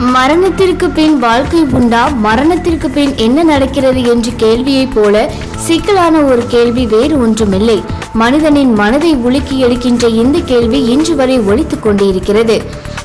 மரணத்திற்கு பின் வாழ்க்கை உண்டா? மரணத்திற்கு பின் என்ன நடக்கிறது என்ற கேள்வியைப் போல சிக்கலான ஒரு கேள்வி வேறு ஒன்றுமில்லை. மனிதனின் மனதை உலுக்கி எடுக்கின்ற இந்த கேள்வி இன்று வரை ஒலித்துக் கொண்டிருக்கிறது.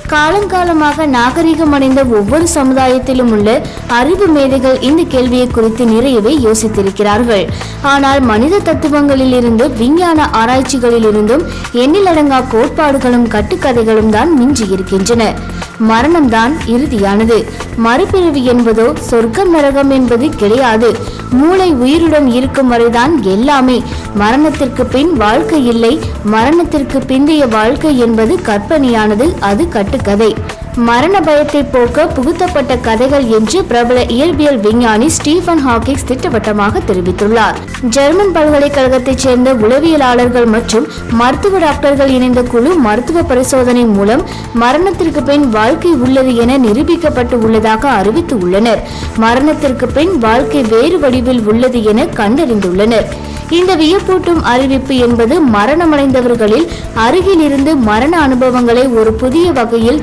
காலங்காலமாக நாகரிகம் அடைந்த ஒவ்வொரு சமுதாயத்திலும் உள்ள அறிவு மேதைகள் இந்த கேள்வியை குறித்து நிறையவே யோசித்திருக்கிறார்கள். ஆனால் மனித தத்துவங்களில் இருந்து விஞ்ஞான ஆராய்ச்சிகளில் இருந்தும் எண்ணிலடங்கா கோட்பாடுகளும் கட்டுக்கதைகளும் தான் மிஞ்சி இருக்கின்றன மரணம்தான் இறுதியானது. மறுபிறவி என்பதோ சொர்க்கம் நரகம் என்பது கிடையாது. மூளை உயிருடன் இருக்கும் வரைதான் எல்லாமே. மரணத்திற்கு பின் வாழ்க்கை இல்லை. மரணத்திற்கு பிந்தைய வாழ்க்கை என்பது கற்பனையானது அது கட்டுக்கதை. மரண பயத்தை போக்க புகுத்தப்பட்ட கதைகள் என்று பிரபல இயற்பியல் விஞ்ஞானி ஸ்டீஃபன் ஹாக்கிங்ஸ் திட்டவட்டமாக தெரிவித்துள்ளார். ஜெர்மன் பல்கலைக்கழகத்தைச் சேர்ந்த உளவியலாளர்கள் மற்றும் மருத்துவ டாக்டர்கள் இணைந்த குழு மருத்துவ பரிசோதனை மூலம் மரணத்திற்கு பின் வாழ்க்கை உள்ளது என நிரூபிக்கப்பட்டு உள்ளதாக அறிவித்து உள்ளனர் மரணத்திற்கு பின் வாழ்க்கை வேறு வடிவில் உள்ளது என கண்டறிந்துள்ளனர். இந்த வியப்பூட்டும் அறிவிப்பு என்பது மரணமடைந்தவர்களில் அருகிலிருந்து மரண அனுபவங்களை ஒரு புதிய வகையில்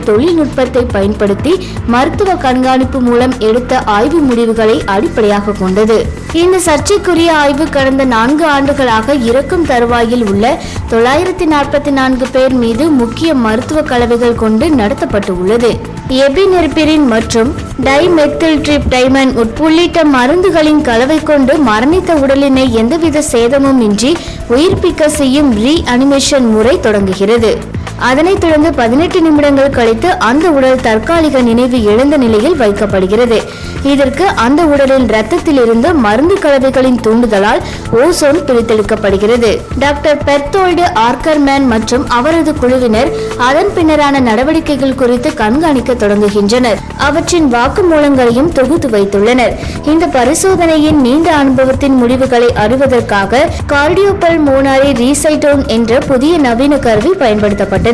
தொழில்நுட்பத்தை பயன்படுத்தி மருத்துவ கண்காணிப்பு மூலம் எடுத்த ஆய்வு முடிவுகளை அடிப்படையாக கொண்டது. இந்த சர்ச்சைக்குரிய ஆய்வு கடந்த நான்கு ஆண்டுகளாக இறக்கும் தருவாயில் உள்ள தொள்ளாயிரத்தி நாற்பத்தி நான்கு பேர் மீது முக்கிய மருத்துவ கலவைகள் கொண்டு நடத்தப்பட்டு உள்ளது. எபினெர்பிரின் மற்றும் டைமெத்தில் ட்ரிப் டைமன் உள்ளிட்ட மருந்துகளின் கலவை கொண்டு மரணித்த உடலினை எந்தவித சேதமும் இன்றி உயிர்ப்பிக்க செய்யும் ரீ அனிமேஷன் முறை தொடங்குகிறது. அதனைத் தொடர்ந்து பதினெட்டு நிமிடங்கள் கழித்து அந்த உடல் தற்காலிக நினைவு இழந்த நிலையில் வைக்கப்படுகிறது. இதற்கு அந்த உடலில் ரத்தத்தில் இருந்து மருந்து கலவைகளின் தூண்டுதலால் ஓசோன் பிரித்தெடுக்கப்படுகிறது. டாக்டர் பெர்தோல்டு ஆர்கர்மேன் மற்றும் அவரது குழுவினர் அதன் பின்னரான நடவடிக்கைகள் குறித்து கண்காணிக்க தொடங்குகின்றனர். அவற்றின் வாக்குமூலங்களையும் தொகுத்து வைத்துள்ளனர். இந்த பரிசோதனையின் நீண்ட அனுபவத்தின் முடிவுகளை அறிவதற்காக கார்டியோபல் மோனாரி ரீசைட்டோன் என்ற புதிய நவீன கருவி பயன்படுத்தப்பட்டது.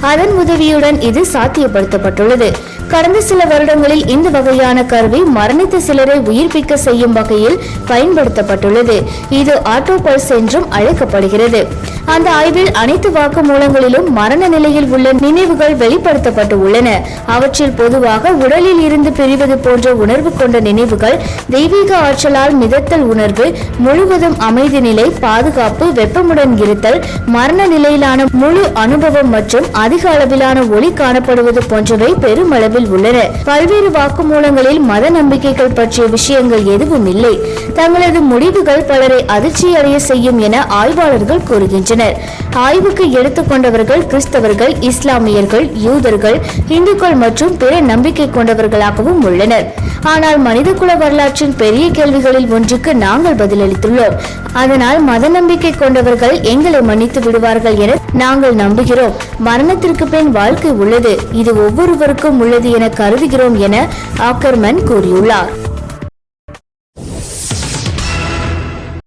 அதன் உதவியுடன் இது சாத்தியப்படுத்தப்பட்டுள்ளது. கடந்த சில வருடங்களில் இந்த வகையான கருவி மரணித்த சிலரை உயிர்ப்பிக்க செய்யும் வகையில் பயன்படுத்தப்பட்டுள்ளது. இது ஆட்டோபல்ஸ் என்றும் அழைக்கப்படுகிறது. அந்த ஆய்வில் அனைத்து வாக்குமூலங்களிலும் மரண நிலையில் உள்ள நினைவுகள் வெளிப்படுத்தப்பட்டு உள்ளன அவற்றில் பொதுவாக உடலில் இருந்து பிரிவது போன்ற உணர்வு கொண்ட நினைவுகள் தெய்வீக ஆற்றலால் மிதத்தல் உணர்வு முழுவதும் அமைதி நிலை பாதுகாப்பு வெப்பமுடன் இருத்தல் மரண நிலையிலான முழு அனுபவம் மற்றும் அதிக அளவிலான ஒளி காணப்படுவது போன்றவை பெருமளவில் உள்ளன. பல்வேறு வாக்குமூலங்களில் மத நம்பிக்கைகள் பற்றிய விஷயங்கள் எதுவும் இல்லை. தங்களது முடிவுகள் பலரை அதிர்ச்சியடைய செய்யும் என ஆய்வாளர்கள் கூறுகின்றனர். ஆய்வுக்கு எடுத்துக்கொண்டவர்கள் கிறிஸ்தவர்கள் இஸ்லாமியர்கள் யூதர்கள் இந்துக்கள் மற்றும் பிற நம்பிக்கை கொண்டவர்களாகவும் உள்ளனர். ஆனால் மனிதகுல வரலாற்றின் பெரிய கேள்விகளில் ஒன்றுக்கு நாங்கள் பதிலளித்துள்ளோம். அதனால் மத நம்பிக்கை கொண்டவர்கள் எங்களை மன்னித்து விடுவார்கள் என நாங்கள் நம்புகிறோம். மரணத்திற்கு பின் வாழ்க்கை உள்ளது. இது ஒவ்வொருவருக்கும் உள்ளது என கருதுகிறோம் என ஆக்கர்மன் கூறியுள்ளார்.